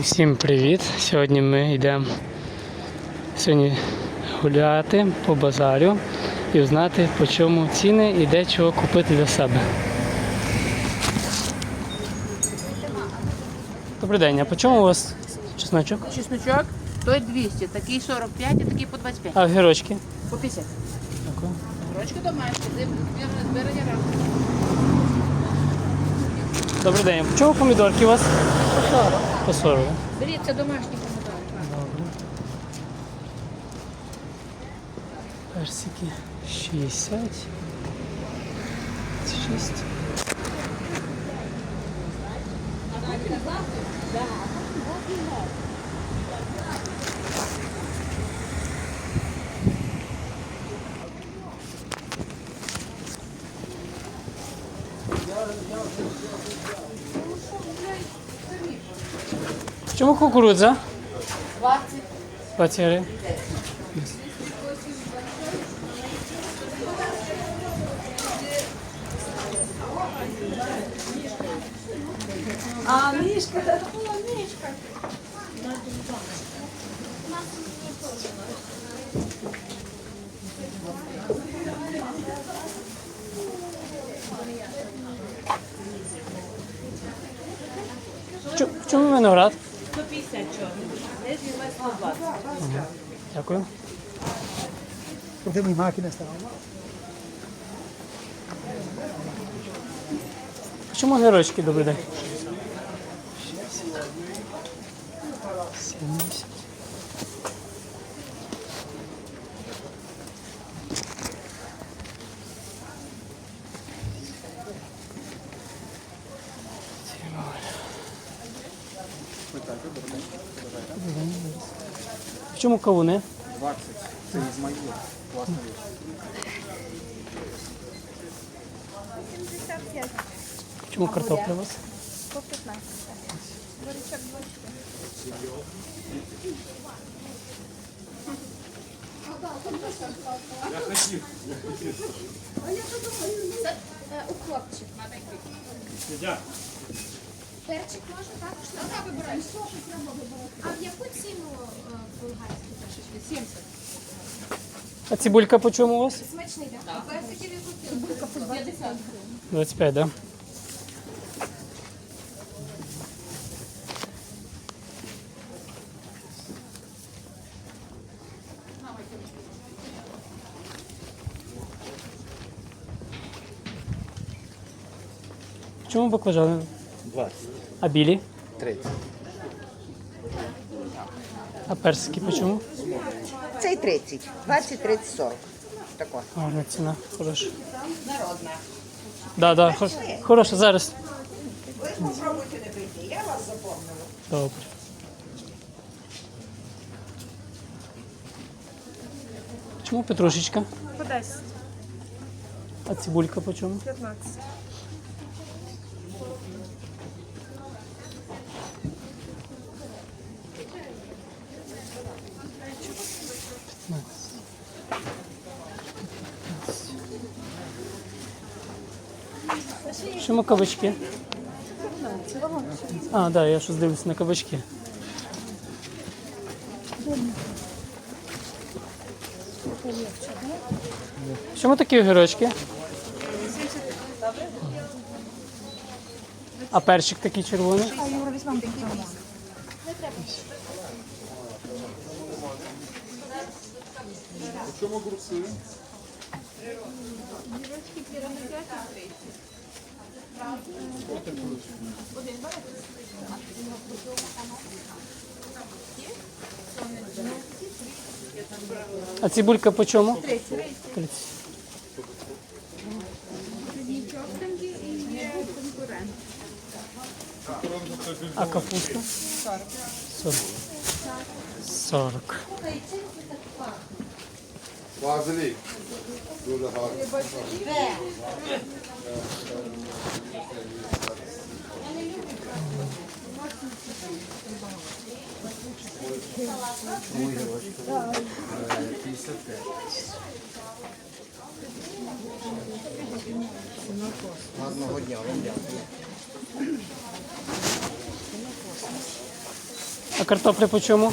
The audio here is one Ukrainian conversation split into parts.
Усім привіт! Сьогодні ми йдемо сьогодні гуляти по базарю і узнати, по чому ціни і де чого купити для себе. Добрий день, а по чому у вас чесночок? Чесночок, той 200, такий 45 і такий по 25. А гірочки? По 50. Дякую. Рочки домашні, збирання разом. Добрий день, Чого помідорки у вас? По 40. По 40. Беріть, це домашні помідорки. Персики 60. 6. Чому кукурудза? 20. 20 гривень. А, мішка, такова мішка. Чо- В чому виноград? 150 чорний. Десь має 120. Дякую. Porque mi máquina estaba. Чому гірочки добрий день? 70. В чому кавуни? 20. Це Ізмаїл. Класна річ. Чому картопля у вас? По 15. Боричок 24. Це е, у хлопчик. Перчик можна також? Ну, так, вибирай. А в яку ціну е, болгарський перчик? 70. А цибулька по чому у вас? Смачний, так? А персиків яку ціну? Булька по 50 гривень. 25, да? В чому баклажани? 20. А білі? 30. А персики по чому? Цей 30, 20, 30, 40. Тако. Гарна ціна, хороша. Народна. Да, да, хор... хороша зараз. Ви спробуйте не прийти, я вас запомнила. Добре. Чому петрушечка? По 10, А цибулька по чому? 15. Чому кабачки? А, так, да, я щось дивлюся на кабачки. Чому такі огірочки? А перчик такий червоний? А цибулька по чому? 30. А капуста? 40. 40. Вазелік. Дуже гарно. Гарного дня вам дякую. А картопля по чому?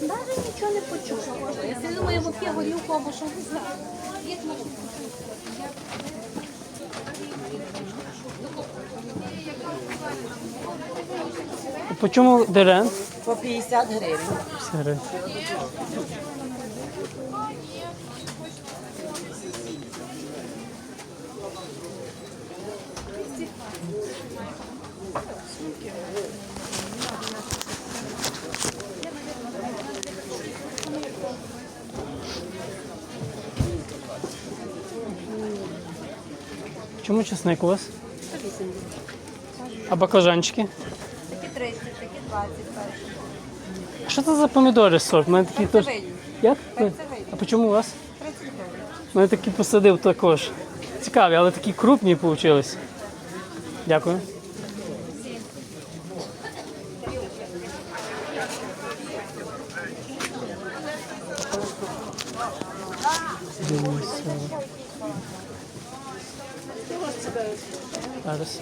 навіть нічого не почув. Я думаю, бо п'є горілку або що не знаю. Як можна А По чому дерен? По 50 гривень. Сири. Чому чесник у вас? А баклажанчики? Такі 30, такі 20 перші. А Що це за помідори сорт? У мене такі теж. Як? А по чому у вас? 30 гривень. У мене такі посадив також. Цікаві, але такі крупні вийшли. Дякую. Дивимося. Зараз.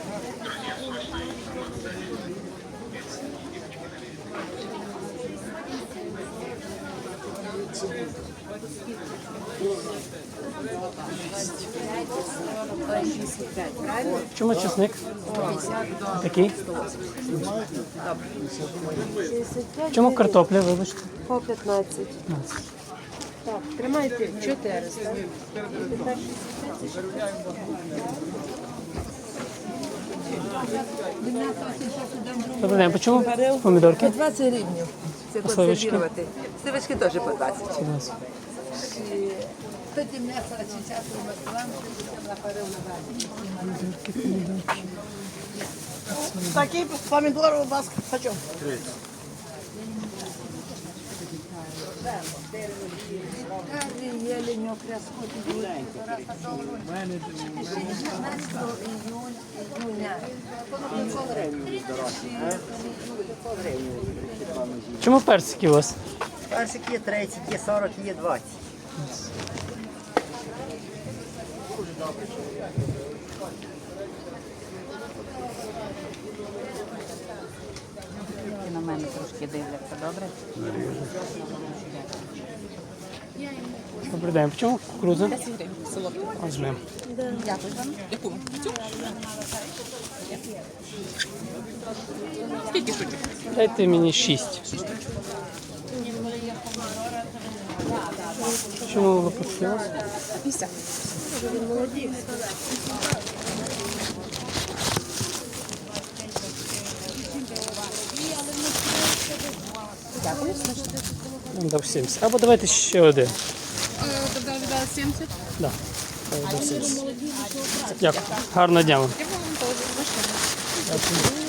Чому чесник? Такий? Чому картопля, вибачте? По 15. Так, тримайте 400. Добрий день, по чому помідорки? 20 гривень. Це сливочки? консервувати. Сливочки теж по 20. Такий помідор у вас Чому персики у вас? Персик є 30, є 40, є 20. На мене трошки дивляться, добре? Добрий день. Чому кукурудза? 10 гривень. Солодка. Дякую вам. Яку? Цю? Скільки? Дайте мені 6. Чому ви попросилися? 50. Дякую, смачно. Дав 70. Або давайте ще один. Е, тоді дали 70. Да. дав 70. Дякую. Гарного дня вам. Я вам теж. Дякую.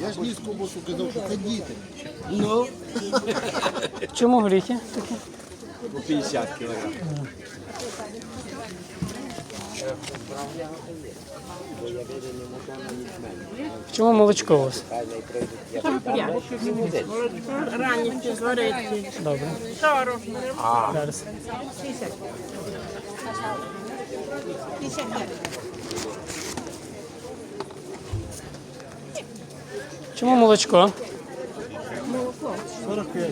Я ж низку босу казав, що це діти. Ну. Чому горіхи такі? По 50 кілограм. Чому молочко у вас? Ранні зварити. Добре. Зараз. Чому молочко? 45.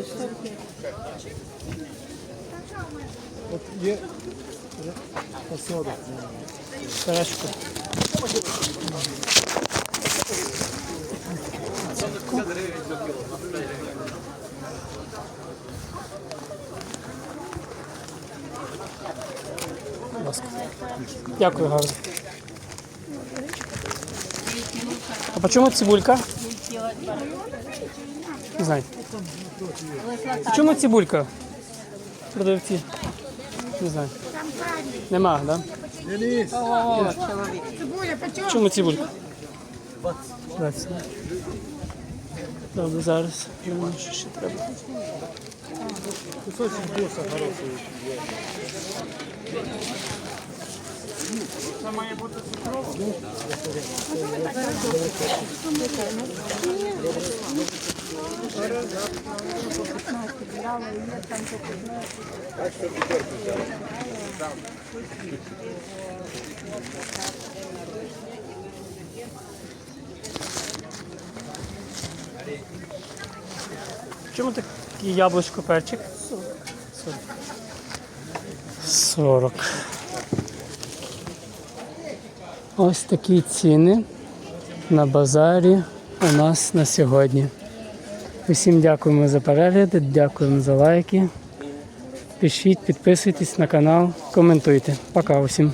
От є по 40. Сережку. Дякую, гарно. А по чому цибулька? Не знаю. Чому цибулька? Продавці. Не знаю. Нема, так? Да? Чому цибулька? 20. Добре, зараз. Думаю, що ще треба. Кусочек боса хороший. Чому таке яблучко перчик? 40. 40. Ось такі ціни на базарі у нас на сьогодні. Усім дякуємо за перегляди, дякуємо за лайки. Пишіть, підписуйтесь на канал, коментуйте. Пока усім.